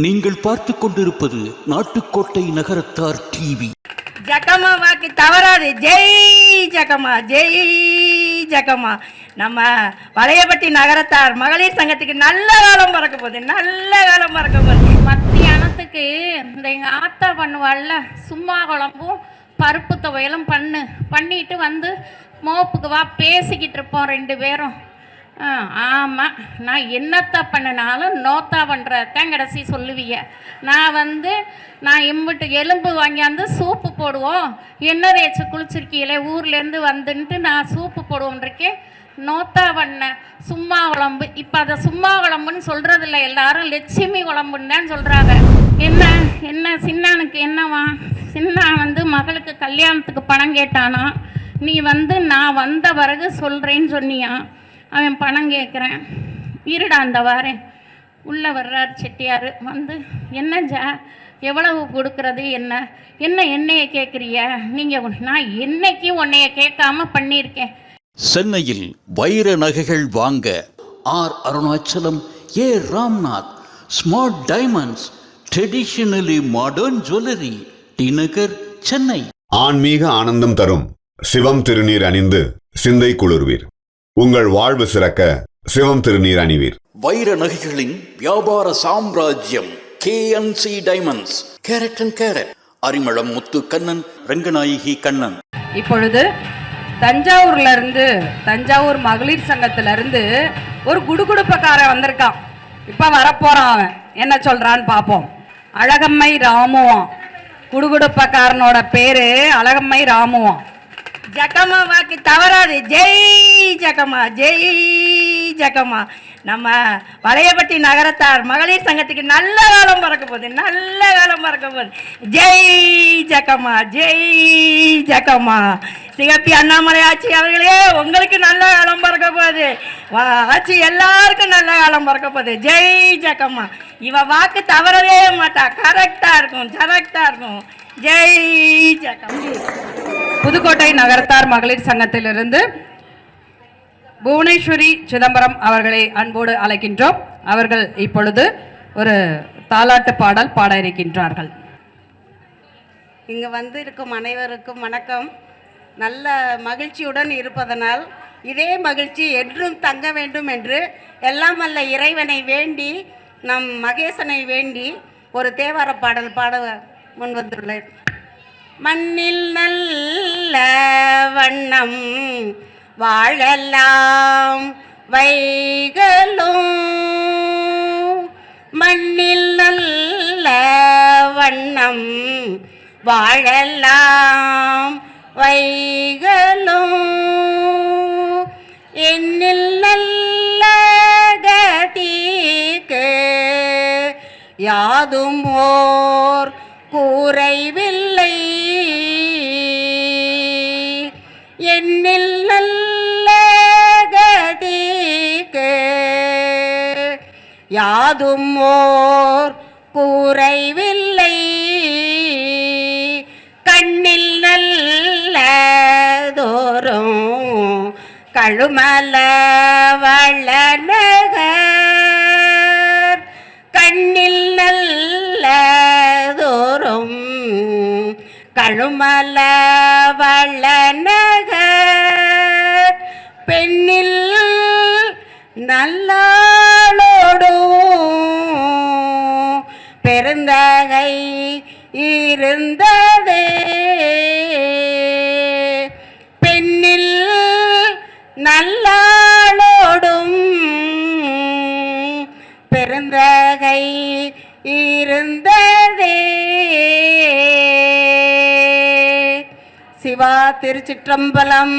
நீங்கள் பார்த்துக் கொண்டிருப்பது நாட்டுக்கோட்டை நகரத்தார் டிவி. ஜக்கம்மா வாக்கு தவறாது. ஜெய் ஜக்கம்மா ஜெய் ஜக்கம்மா. நம்ம வளையப்பட்டி நகரத்தார் மகளிர் சங்கத்துக்கு நல்ல காலம் பிறக்க போகுது. நல்ல காலம் பிறக்க போகுது. மத்தியானத்துக்கு இந்த எங்கள் ஆத்தா பண்ணுவாள்ல சும்மா குழம்பும் பருப்பு துவையலும் பண்ணு. பண்ணிட்டு வந்து மோப்புக்கு வா பேசிக்கிட்டு இருப்போம் ரெண்டு பேரும். ஆமாம் நான் என்னத்தை பண்ணினாலும் நோத்தா பண்ணுறதான் கடைசி சொல்லுவீங்க நான் வந்து நான் இம்பிட்டு எலும்பு வாங்கியாந்து சூப்பு போடுவோம். என்ன ரேச்சு குளிச்சிருக்கீங்களே? ஊர்லேருந்து வந்துன்ட்டு நான் சூப்பு போடுவோன்றிருக்கேன் நோத்தா பண்ணேன் சும்மா குழம்பு இப்போ அதை சும்மா குழம்புன்னு சொல்கிறதில்ல எல்லாரும் லட்சுமி குழம்புன்னு தான் சொல்கிறாங்க என்ன என்ன சின்னானுக்கு என்னவா? சின்னா வந்து மகளுக்கு கல்யாணத்துக்கு பணம் கேட்டானா? நீ வந்து நான் வந்த பிறகு சொல்கிறேன்னு சொன்னியான் அவன் பணம் கேட்குறேன். இருடா அந்த வாரேன். உள்ளே வர்றார் செட்டியார். வந்து என்ன ஜா எவ்வளவு கொடுக்கறது என்ன? என்ன என்னைய கேட்குறிய? நீங்கள் நான் என்னைக்கு உன்னைய கேட்காம பண்ணியிருக்கேன். சென்னையில் வைர நகைகள் வாங்க R. Arunachalam A. Ramnath smart diamonds traditionally modern jewellery T. Nagar Chennai. ஆன்மீக ஆனந்தம் தரும் சிவம் திருநீர் அணிந்து சிந்தை குளிர்வீர். உங்கள் வாழ்வு சிறக்க சிவம் திருநீர் அணிவீர். வைர நகைகளின் வியாபார சாம்ராஜ்யம் KNC diamonds carat and carat Arimalam Muthu Kannan Ranganayaki Kannan. இப்பொழுது தஞ்சாவூர்ல இருந்து தஞ்சாவூர் மகளிர் சங்கத்துல இருந்து ஒரு குடுகுடுப்பக்காரன் வந்திருக்கான். இப்ப வரப்போறான் அவன். என்ன சொல்றான்னு பாப்போம். அழகம்மை ராமுவான் குடுகுடுப்பக்காரனோட பேரு அழகம்மை ராமுவான் ஜக்கம்மா வாக்கு தவறாது. ஜெய் ஜக்கம்மா ஜெய் ஜக்கம்மா நம்ம வளையப்பட்டி நகரத்தார் மகளிர் சங்கத்துக்கு நல்ல காலம் பறக்க போகுது. நல்ல காலம் பறக்க போகுது. ஜெய் ஜக்கம்மா ஜெய் ஜக்கம்மா சிகப்பி அண்ணாமலை ஆட்சி அவர்களே உங்களுக்கு நல்ல காலம் பிறக்க போகுது. வா, ஆட்சி எல்லாருக்கும் நல்ல காலம் பறக்க போகுது. ஜெய் ஜக்கம்மா இவ வாக்கு தவறவே மாட்டா. கரெக்டாக இருக்கும். கரெக்டாக இருக்கும். ஜெய் ஜக்கம்மா புதுக்கோட்டை நகரத்தார் மகளிர் சங்கத்திலிருந்து புவனேஸ்வரி சிதம்பரம் அவர்களை அன்போடு அழைக்கின்றோம். அவர்கள் இப்பொழுது ஒரு தாலாட்டு பாடல் பாட இருக்கின்றார்கள் இங்கு வந்து இருக்கும் அனைவருக்கும் வணக்கம். நல்ல மகிழ்ச்சியுடன் இருப்பதனால் இதே மகிழ்ச்சி என்றும் தங்க வேண்டும் என்று எல்லாம் அல்ல இறைவனை வேண்டி நம் மகேசனை வேண்டி ஒரு தேவார பாடல் பாட முன் வந்துள்ளேன். மண்ணில் நல்ல வண்ணம் வாழலாம் வைகளும். மண்ணில் நல்ல வண்ணம் வாழலாம் வைகளும். என்னில் நல்ல கதிக்கு யாதும் ஓர் கூரைவில்லை அதும் ஓர் கூரைவில்லை. கண்ணில் நல்ல தோறும் கழுமல வளநகர் கண்ணில் நல்ல தோறும் கழுமல வளநகர் பெண்ணில் நல்லா பெருந்தகை இருந்ததே. பெண்ணில் நல்லாளோடும் பெருந்தகை இருந்ததே. சிவா திருச்சிற்றம்பலம்.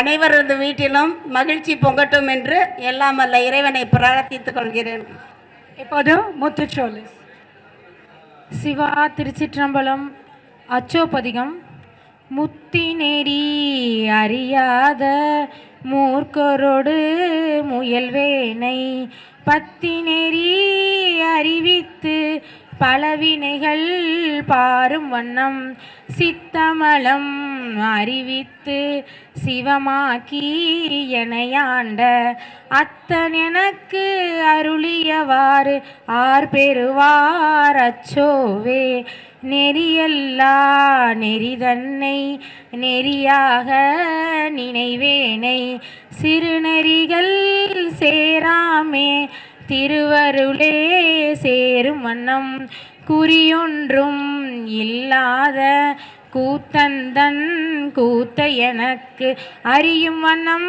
அனைவரது வீட்டிலும் மகிழ்ச்சி பொங்கட்டும் என்று எல்லாம் அல்ல இறைவனை பிரார்த்தித்துக் கொள்கிறேன். இப்போது முத்துச்சோலை சிவா திருச்சிற்றம்பலம் அச்சோபதிகம். முத்தி நெறி அறியாத மூர்க்கரோடு முயல்வேனை பத்தி நெறி அறிவித்து பலவினைகள் பாரும் வண்ணம். சித்தமலம் அறிவித்து சிவமாக்கி எனையாண்ட அத்தன் எனக்கு அருளியவாறு ஆர் பெறுவார் அச்சோவே. நெறியல்லா நெறிதன்னை நெறியாக நினைவேனை. சிறுநெறிகள் சேராமே திருவருளே சேரும் வண்ணம். குறியொன்றும் இல்லாத கூத்தந்தன் கூத்த எனக்கு அறியும் வண்ணம்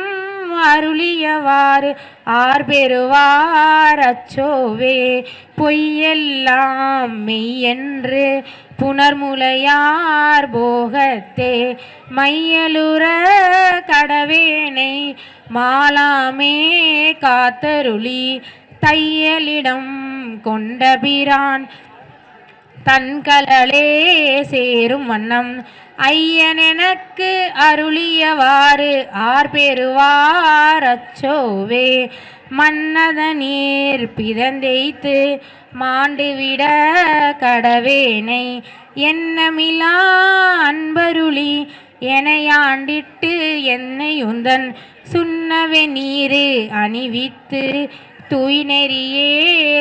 அருளியவாறு ஆர் பெறுவார் அச்சோவே. பொய்யெல்லாம் மெய்யென்று புனர்முலையார் போகத்தே. மையலுற கடவேனை மாலாமே காத்தருளி தையலிடம் கொண்டபிரான் தன்கலலே சேரும் வண்ணம். ஐயன் எனக்கு அருளியவாறு ஆர் பெறுவார் அச்சோவே. மன்னத நீர் பிதந்தெய்த்து மாண்டுவிட கடவேனை. என்னமிலா அன்பருளி எனையாண்டிட்டு என்னை உந்தன் சுண்ணவே நீரு அணிவித்து தூய்நெறியே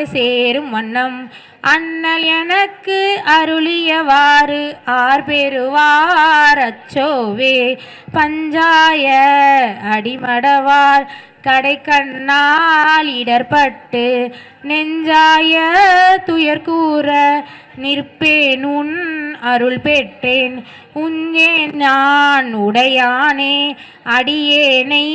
சேரும் வண்ணம். அண்ணல் எனக்கு அருளியவாறு ஆர் பெறுவார் அச்சோவே. பஞ்சாய அடிமடவார் கடைக்கண்ணால் இடர்பட்டு நெஞ்சாய துயர் கூற நிற்பேன் உன் அருள் பெற்றேன். உஞ்சேன் நான் உடையானே அடியேனை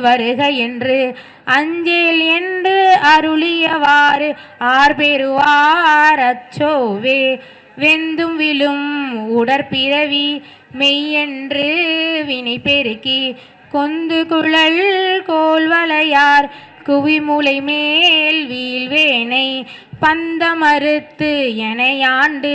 வருக என்று. அஞ்சேல் என்று அருளியவாறு ஆர்பெறுவார் அச்சோவே. வெந்தும் விழும் உடற்பிறவி மெய்யென்று வினை பெருக்கி. கொந்து குழல் கோல்வளையார் குவிமுலை மேல் வீழ்வேனை பந்தமறுத்து எனையாண்டு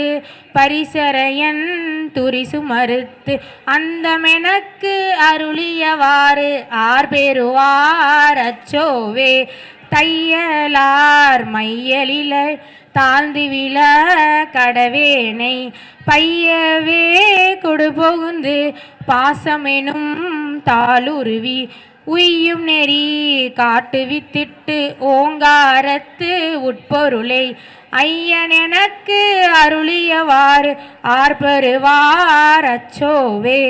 பரிசரையன் துரிசு மறுத்து அந்தமெனக்கு அருளியவாறு ஆர் பெறுவார் அச்சோவே. தையலார் மையலில தாழ்ந்து விழ கடவேனை பையவே கொடு புகுந்து பாசமெனும் தாளுருவி உய்யும் நெறி காட்டு வித்திட்டு ஓங்காரத்து உட்பொருளை ஐயன் எனக்கு அருளியவாறு ஆர்பருவார் அச்சோவே.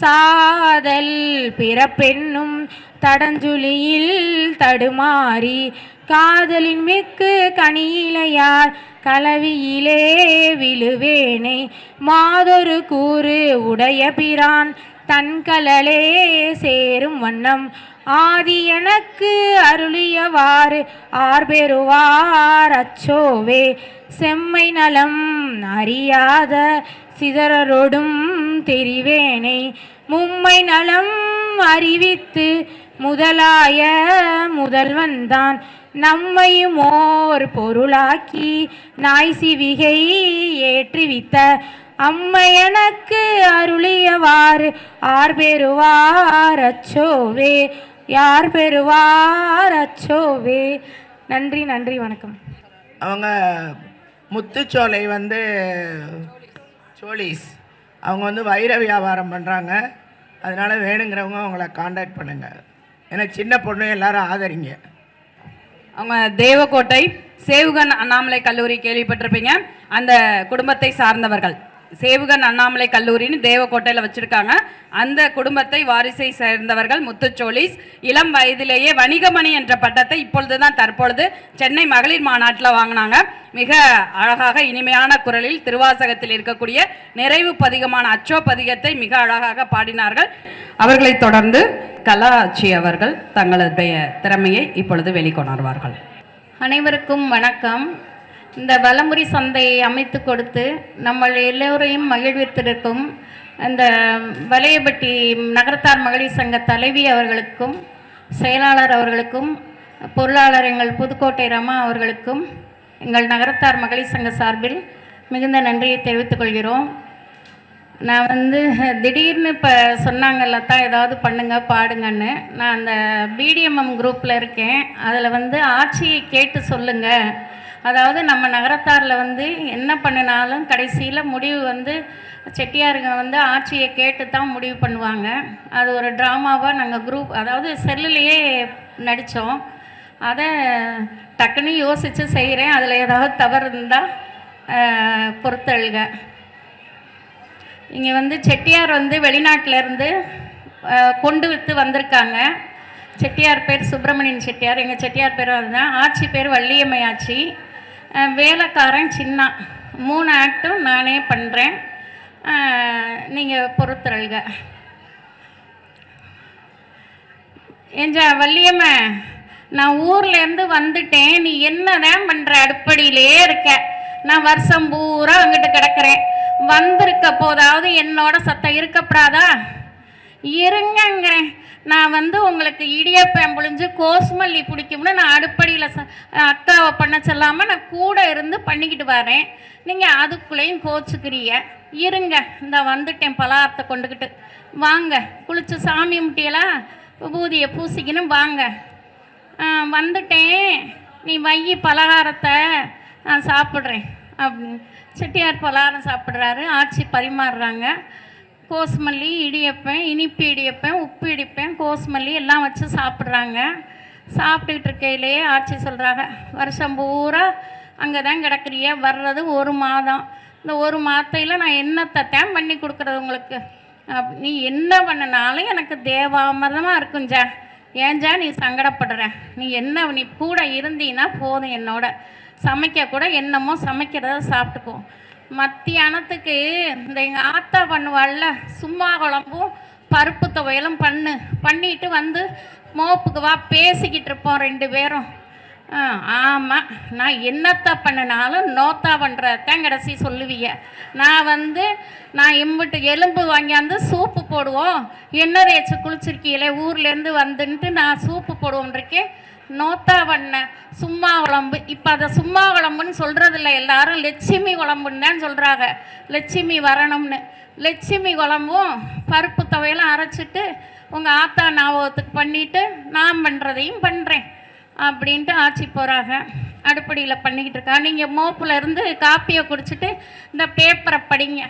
சாதல் பிறப்பென்னும் தடஞ்சுழியில் தடுமாறி காதலின் மிக்கு கனியிலையார் கலவியிலே விழுவேனை. மாதொரு கூறு உடைய பிரான் தன்கலலே சேரும் வண்ணம். ஆதி எனக்கு அருளியவாறு ஆர்பெறுவார் அச்சோவே. செம்மை நலம் அறியாத சிதறரொடும் தெரிவேனை. மும்மை நலம் அறிவித்து முதலாய முதல்வன்தான் நம்மையும் ஓர் பொருளாக்கி நாய் சிவிகை ஏற்றுவித்த அம்மை எனக்கு அருளியவாறு ஆர் பெறுவார் அச்சோவே யார் பெறுவார் அச்சோவே நன்றி நன்றி வணக்கம். அவங்க முத்துச்சோலை வந்து சோலீஸ் அவங்க வந்து வைர வியாபாரம் பண்ணுறாங்க அதனால் வேணுங்கிறவங்க அவங்கள காண்டாக்ட் பண்ணுங்கள் ஏன்னா சின்ன பொண்ணு எல்லாரும் ஆதரிங்க. அவங்க தேவக்கோட்டை சேவுகன் அண்ணாமலை கல்லூரி கேள்விப்பட்டிருப்பீங்க. அந்த குடும்பத்தை சார்ந்தவர்கள். சேவுகன் அண்ணாமலை கல்லூரின்னு தேவக்கோட்டையில் வச்சுருக்காங்க. அந்த குடும்பத்தை வாரிசை சேர்ந்தவர்கள் முத்துச்சோலிஸ் இளம் வயதிலேயே வணிகமணி என்ற பட்டத்தை இப்பொழுது தான் தற்பொழுது சென்னை மகளிர் மாநாட்டில் வாங்கினாங்க. மிக அழகாக இனிமையான குரலில் திருவாசகத்தில் இருக்கக்கூடிய நிறைவு பதிகமான அச்சோ பதிகத்தை மிக அழகாக பாடினார்கள். அவர்களைத் தொடர்ந்து கலாச்சி அவர்கள் தங்களுடைய திறமையை இப்பொழுது வெளிக்கொணர்வார்கள். அனைவருக்கும் வணக்கம். இந்த வலமுறை சந்தையை அமைத்து கொடுத்து நம்ம எல்லோரையும் மகிழ்வித்திருக்கும் அந்த வலையபட்டி நகரத்தார் மகளிர் சங்க தலைவி அவர்களுக்கும் செயலாளர் அவர்களுக்கும் பொருளாளர் எங்கள் புதுக்கோட்டை ரமா அவர்களுக்கும் எங்கள் நகரத்தார் மகளிர் சங்க சார்பில் மிகுந்த நன்றியை தெரிவித்துக் கொள்கிறோம். நான் வந்து திடீர்னு இப்போ சொன்னாங்கல்ல தான் ஏதாவது பண்ணுங்க பாடுங்கன்னு. நான் அந்த பிடிஎம்எம் குரூப்பில் இருக்கேன். அதில் வந்து ஆட்சியை கேட்டு சொல்லுங்கள் அதாவது நம்ம நகரத்தாரில் வந்து என்ன பண்ணினாலும் கடைசியில் முடிவு வந்து செட்டியாருங்க வந்து ஆட்சியை கேட்டு தான் முடிவு பண்ணுவாங்க. அது ஒரு ட்ராமாவாக நாங்கள் குரூப் அதாவது செல்லுலேயே நடித்தோம் அதை டக்குன்னு யோசித்து செய்கிறேன் அதில் ஏதாவது தவறு இருந்தால் பொறுத்தழுக. இங்கே வந்து செட்டியார் வந்து வெளிநாட்டிலேருந்து கொண்டு விற்று வந்திருக்காங்க. செட்டியார் பேர் சுப்பிரமணியன் செட்டியார். எங்கள் செட்டியார் பேர் அதுதான். ஆட்சி பேர் வள்ளியம்மை ஆட்சி வேலைக்காரன் சின்ன. மூணு ஆக்டும் நானே பண்ணுறேன் நீங்கள் பொறுத்தருள்க ஏஞ்சா வள்ளியம்மா நான் ஊர்லேருந்து வந்துட்டேன். நீ என்னதான் பண்ணுற அடுப்படியிலே இருக்க. நான் வருஷம் பூரா அங்கிட்டு கிடக்கிறேன். வந்திருக்க போதாவது என்னோட சத்தம் இருக்கப்படாதா? இருங்கங்கிறேன். நான் வந்து உங்களுக்கு இடியப்பம் புழிஞ்சு கோசுமல்லி பிடிக்கும்னு நான் அடுப்படியில் ச அக்காவை பண்ண சொல்லாமல் நான் கூட இருந்து பண்ணிக்கிட்டு வரேன். நீங்கள் அதுக்குள்ளேயும் கோச்சுக்கிறீங்க. இருங்க இந்த வந்துட்டேன் பலகாரத்தை கொண்டுக்கிட்டு வாங்க குளிச்சு சாமி முட்டியெல்லாம் விபூதியை பூசிக்கணும் வாங்க. வந்துட்டேன். நீ வையி பலகாரத்தை நான் சாப்பிட்றேன். அப்படின்னு. செட்டியார் பலகாரம் சாப்பிட்றாரு. ஆட்சி பரிமாறுறாங்க. கோஸ்மல்லி இடியப்பேன் இனிப்பு இடியப்பேன் உப்பு இடிப்பேன் கோஸ்மல்லி எல்லாம் வச்சு சாப்பிட்றாங்க. சாப்பிட்டுக்கிட்டு இருக்கையிலேயே ஆட்சி சொல்கிறாங்க வருஷம் பூரா அங்கே தான் கிடக்குறிய வர்றது ஒரு மாதம். இந்த ஒரு மாதத்தில் நான் என்னத்தை தான் பண்ணி கொடுக்குறது உங்களுக்கு? அப் நீ என்ன பண்ணினாலும் எனக்கு தேவாமிரதமாக இருக்குஞ்சா ஏஞ்சா நீ சங்கடப்படுற? நீ என்ன நீ கூட இருந்தீன்னா போதும் என்னோட. சமைக்க கூட என்னமோ சமைக்கிறத சாப்பிட்டுக்குவோம் மத்தியானத்துக்கு இந்த எங்கள் ஆத்தா பண்ணுவாள்ல சும்மா குழம்பும் பருப்பு துவையலும் பண்ணு. பண்ணிட்டு வந்து மோப்புக்கு வா பேசிக்கிட்டு இருப்போம் ரெண்டு பேரும். ஆமாம் நான் என்னத்த பண்ணினாலும் நோத்தா பண்ணுறதான் கடைசி சொல்லுவீங்க நான் வந்து நான் இம்பிட்டு எலும்பு வாங்கியாந்து சூப்பு போடுவோம். எண்ணெய் ரேச்சு குளிச்சிருக்கீங்களே ஊர்லேருந்து வந்துன்ட்டு நான் சூப்பு போடுவோன்றிருக்கேன் நோத்தா வண்ண சும்மா குழம்பு இப்போ அதை சும்மா குழம்புன்னு சொல்கிறதில்ல எல்லாரும் லட்சுமி குழம்புன்னு தான் சொல்கிறாங்க லட்சுமி வரணும்னு. லட்சுமி குழம்பும் பருப்பு துவையெல்லாம் அரைச்சிட்டு உங்கள் ஆத்தா ஞாபகத்துக்கு பண்ணிவிட்டு நான் பண்ணுறதையும் பண்ணுறேன் அப்படின்ட்டு ஆட்சி போகிறாங்க அடுப்படியில் பண்ணிக்கிட்டு இருக்கா நீங்கள் மோப்பில் இருந்து காப்பியை குடிச்சிட்டு இந்த பேப்பரை படிங்க.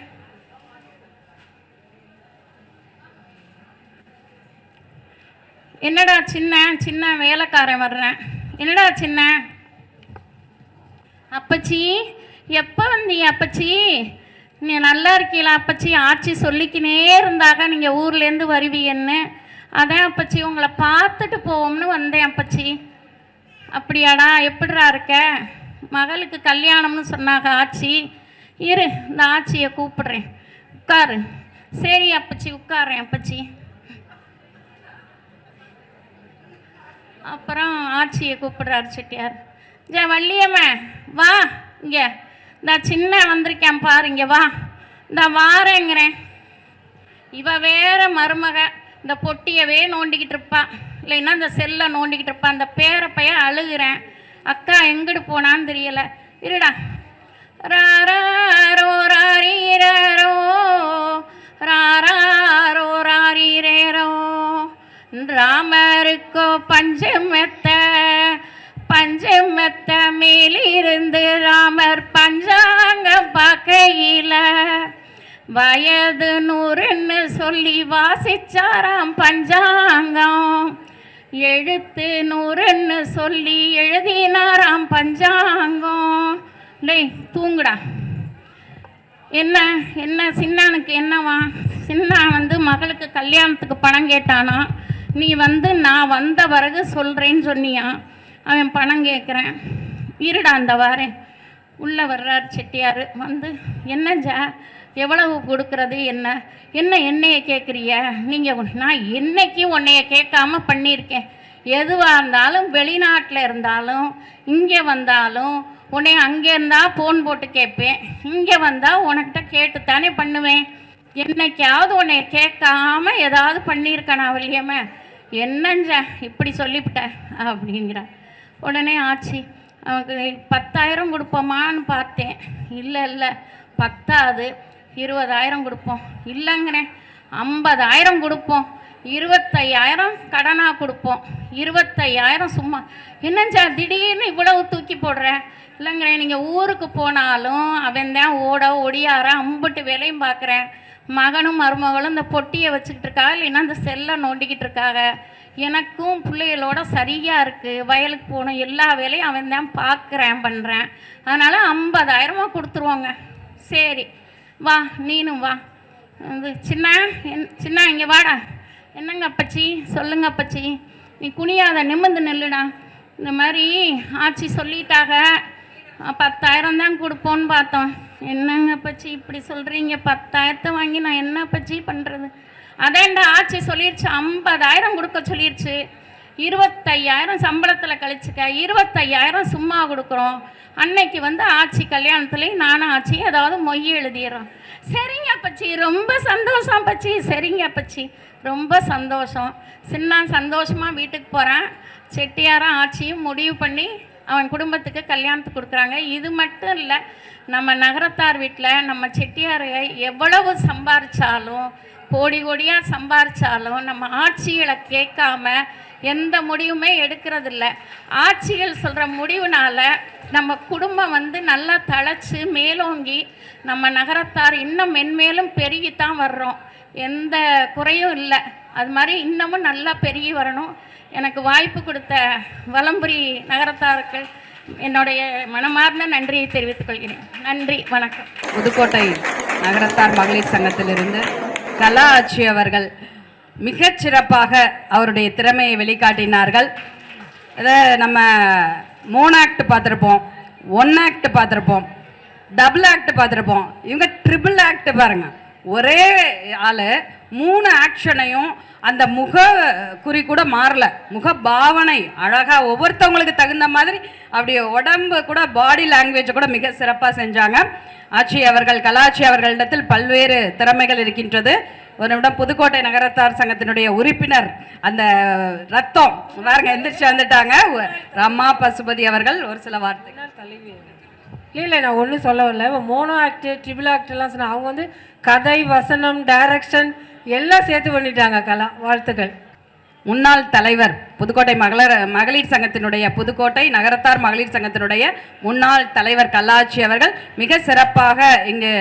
என்னடா சின்ன சின்ன வேலைக்காரன் வர்றேன் என்னடா சின்ன? அப்பச்சி எப்போ வந்தீங்க அப்பச்சி? நீ நல்லா இருக்கீங்களா அப்பச்சி? ஆட்சி சொல்லிக்கினே இருந்தாக நீங்கள் ஊர்லேருந்து வருவீங்கன்னு அதான் அப்பச்சி உங்களை பார்த்துட்டு போவோம்னு வந்தேன் அப்பச்சி. அப்படியாடா எப்படிடா இருக்க? மகளுக்கு கல்யாணம்னு சொன்னாங்க ஆச்சி இரு இந்த ஆச்சியை கூப்பிட்றேன். உட்காரு. சரி அப்பச்சி உட்காரேன் அப்பச்சி. அப்புறம் ஆட்சியை கூப்பிடுறாரு செட்டியார். ஜே வள்ளியம்மா வா இங்கே. இந்த சின்ன வந்திருக்கேன் பாரு இங்கே வா. இந்த வாரேங்கிறேன். இவ வேற மருமக இந்த பொட்டியவே நோண்டிக்கிட்டு இருப்பான் இல்லைன்னா இந்த செல்லை நோண்டிக்கிட்டு இருப்பான் அந்த பேர பையன் அழுகிறேன். அக்கா எங்கிட்டு போனான்னு தெரியல. இருடா. ராரோ ராரீரோ ராரோ ரோ ராமருக்கோ பஞ்சமெத்த பஞ்சமெத்த மேலிருந்து ராமர் பஞ்சாங்கம் பார்க்கையில. வயது நூறுன்னு சொல்லி வாசிச்சாராம் பஞ்சாங்கம். எழுத்து நூறுன்னு சொல்லி எழுதினாராம் பஞ்சாங்கம். டேய் தூங்குடா. என்ன என்ன சின்னானுக்கு என்னவா? சின்னா வந்து மகளுக்கு கல்யாணத்துக்கு பணம் கேட்டானா? நீ வந்து நான் வந்த பிறகு சொல்கிறேன்னு சொன்னியா? அவன் பணம் கேட்குறேன் இருடா அந்த வாரேன் உள்ளே வர்றார் செட்டியார். வந்து என்ன ஜா? எவ்வளவு கொடுக்கறது என்ன? என்ன என்னைய கேட்குறிய நீங்கள் நான் என்னைக்கு உன்னைய கேட்காம பண்ணியிருக்கேன்? எதுவாக இருந்தாலும் வெளிநாட்டில் இருந்தாலும் இங்கே வந்தாலும் உன்னை அங்கே இருந்தால் ஃபோன் போட்டு கேட்பேன். இங்கே வந்தால் உனக்கிட்ட கேட்டுத்தானே பண்ணுவேன். என்னைக்காவது உன்னை கேட்காம ஏதாவது பண்ணியிருக்கானா வள்ளியம்மா என்னஞ்ச இப்படி சொல்லிவிட்ட? அப்படிங்கிறா. உடனே ஆச்சு அவனுக்கு பத்தாயிரம் கொடுப்போமான்னு பார்த்தேன். இல்லை இல்லை பத்தாது. இருபதாயிரம் கொடுப்போம். இல்லைங்கிறேன் ஐம்பதாயிரம் கொடுப்போம். இருபத்தையாயிரம் கடனாக கொடுப்போம். இருபத்தையாயிரம் சும்மா. என்னஞ்சா திடீர்னு இவ்வளவு தூக்கி போடுறேன் இல்லைங்கிறேன் நீங்கள் ஊருக்கு போனாலும் அவன் தான் ஓட ஒடியார அம்புட்டு வேலையும் பார்க்குறேன். மகனும் மருமகளும் இந்த பொட்டியை வச்சுக்கிட்டு இருக்கா இல்லைன்னா இந்த செல்லை நோண்டிக்கிட்டு இருக்காங்க எனக்கும் பிள்ளைகளோட சரியாக இருக்குது வயலுக்கு போகணும் எல்லா வேலையும் அவன் தான் பார்க்குறேன் பண்ணுறேன் அதனால் ஐம்பதாயிரமா கொடுத்துருவோங்க. சரி வா நீனும் வா. இது சின்ன என்- சின்ன இங்கே வாடா. என்னங்க அப்பச்சி? சொல்லுங்க அப்பச்சி. நீ குனியாத நிமிர்ந்து நில்லுடா. இந்த மாதிரி ஆச்சி சொல்லிட்டாக. பத்தாயிரம் தான் கொடுப்போன்னு பார்த்தோம். என்னங்க பச்சி இப்படி சொல்கிறீங்க பத்தாயிரத்தை வாங்கி நான் என்ன பச்சி பண்ணுறது அதேண்டா ஆச்சி சொல்லிருச்சு ஐம்பதாயிரம் கொடுக்க சொல்லிருச்சு. இருபத்தையாயிரம் சம்பளத்தில் கழிச்சுக்க இருபத்தையாயிரம் சும்மா கொடுக்குறோம். அன்னைக்கு வந்து ஆச்சி கல்யாணத்துலேயும் நானும் ஆட்சி ஏதாவது மொய் எழுதிடுறோம். சரிங்க அப்பச்சி ரொம்ப சந்தோஷம் பச்சி சரிங்க அப்பச்சி. ரொம்ப சந்தோஷம். சின்ன சந்தோஷமாக வீட்டுக்கு போகிறேன் செட்டியாரும் ஆச்சியும் முடிவு பண்ணி அவன் குடும்பத்துக்கு கல்யாணத்துக்கு கொடுக்குறாங்க. இது மட்டும் இல்லை நம்ம நகரத்தார் வீட்டில் நம்ம செட்டியார் எவ்வளவு சம்பாரித்தாலும் கோடி கோடியாக சம்பாரித்தாலும் நம்ம ஆட்சிகளை கேட்காம எந்த முடிவுமே எடுக்கிறதில்ல. ஆட்சிகள் சொல்கிற முடிவுனால நம்ம குடும்பம் வந்து நல்லா தழைச்சி மேலோங்கி நம்ம நகரத்தார் இன்னும் மென்மேலும் பெருகித்தான் வர்றோம். எந்த குறையும் இல்லை. அது மாதிரி இன்னமும் நல்லா பெருகி வரணும். எனக்கு வாய்ப்பு கொடுத்த வலம்புரி நகரத்தாருக்கு என்னுடைய மனமார்ந்த நன்றியை தெரிவித்துக் கொள்கிறேன். நன்றி வணக்கம். புதுக்கோட்டை நகரத்தார் மகளிர் சங்கத்திலிருந்து கலா ஆட்சி அவர்கள் மிகச் சிறப்பாக அவருடைய திறமையை வெளிக்காட்டினார்கள். இதை நம்ம மூணு ஆக்ட் பார்த்துருப்போம். ஒன் ஆக்ட் பார்த்துருப்போம். டபுள் ஆக்ட் பார்த்துருப்போம். இவங்க ட்ரிபிள் ஆக்ட் பாருங்கள் ஒரே ஆள் மூணு ஆக்ஷனையும் அந்த முக குறி கூட மாறல. முக பாவனை அழகாக ஒவ்வொருத்தவங்களுக்கு தகுந்த மாதிரி அப்படி உடம்பு கூட பாடி லாங்குவேஜை கூட மிக சிறப்பாக செஞ்சாங்க. ஆட்சி அவர்கள் கலாச்சி அவர்களிடத்தில் பல்வேறு திறமைகள் இருக்கின்றது. ஒரு நிமிடம் புதுக்கோட்டை நகரத்தார் சங்கத்தினுடைய உறுப்பினர் அந்த ரத்தம் பாருங்க எந்திரிச்சு வந்துட்டாங்க. ரமா பசுபதி அவர்கள் ஒரு சில வார்த்தைகள். இல்லை இல்லை நான் ஒன்றும் சொல்ல வரல. மோனோ ஆக்டு ட்ரிபிள் ஆக்டெல்லாம் சொன்னால் அவங்க வந்து கதை வசனம் டைரக்ஷன் எல்லாம் சேர்த்து பண்ணிட்டாங்க கலா வாழ்த்துக்கள். முன்னாள் தலைவர் புதுக்கோட்டை மகளிர் மகளிர் சங்கத்தினுடைய புதுக்கோட்டை நகரத்தார் மகளிர் சங்கத்தினுடைய முன்னாள் தலைவர் கல்லாட்சி அவர்கள் மிக சிறப்பாக இங்கு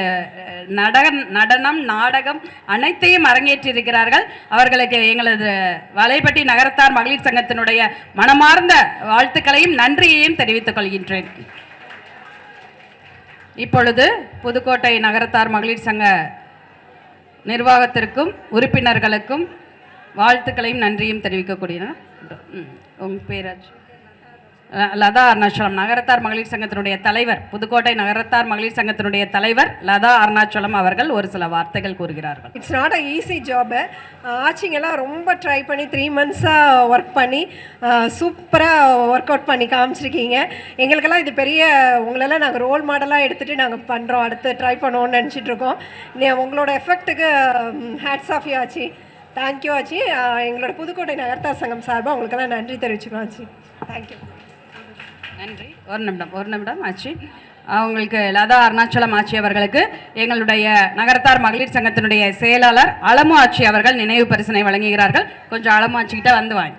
நடக நடனம் நாடகம் அனைத்தையும் அரங்கேற்றியிருக்கிறார்கள். அவர்களுக்கு எங்களது வலைப்பட்டி நகரத்தார் மகளிர் சங்கத்தினுடைய மனமார்ந்த வாழ்த்துக்களையும் நன்றியையும் தெரிவித்துக் கொள்கின்றேன். இப்பொழுது புதுக்கோட்டை நகரத்தார் மகளிர் சங்க நிர்வாகத்திற்கும் உறுப்பினர்களுக்கும் வாழ்த்துக்களையும் நன்றியும் தெரிவிக்கக்கூடிய உங்கள் பேராஜ் லதா அருணாச்சலம். நகரத்தார் மகளிர் சங்கத்தினுடைய தலைவர் புதுக்கோட்டை நகரத்தார் மகளிர் சங்கத்தினுடைய தலைவர் லதா அருணாச்சலம் அவர்கள் ஒரு சில வார்த்தைகள் கூறுகிறார்கள். It's not a easy job ஆச்சிங்கெல்லாம் ரொம்ப ட்ரை பண்ணி த்ரீ மந்த்ஸாக ஒர்க் பண்ணி சூப்பராக ஒர்க் அவுட் பண்ணி காமிச்சிருக்கீங்க. எங்களுக்கெல்லாம் இது பெரிய உங்களெல்லாம் நாங்கள் ரோல் மாடலாக எடுத்துகிட்டு நாங்கள் பண்ணுறோம் அடுத்து ட்ரை பண்ணுவோம்னு நினச்சிட்ருக்கோம் நீ உங்களோட எஃபெக்ட்டுக்கு ஹேட்ஸ் ஆஃப் யூ ஆச்சி. தேங்க்யூ ஆச்சி. எங்களோட புதுக்கோட்டை நகர்த்தார் சங்கம் சார்பாக உங்களுக்கெல்லாம் நன்றி தெரிவிச்சுக்கிறோம் ஆச்சி. தேங்க்யூ நன்றி. ஒரு நிமிடம் ஒரு நிமிடம் ஆச்சு. அவங்களுக்கு லதா அருணாச்சலம் ஆட்சி அவர்களுக்கு எங்களுடைய நகரத்தார் மகளிர் சங்கத்தினுடைய செயலாளர் அளமு ஆட்சி அவர்கள் நினைவு பரிசனை வழங்குகிறார்கள். கொஞ்சம் அளமு ஆட்சிக்கிட்ட வந்து வாங்க.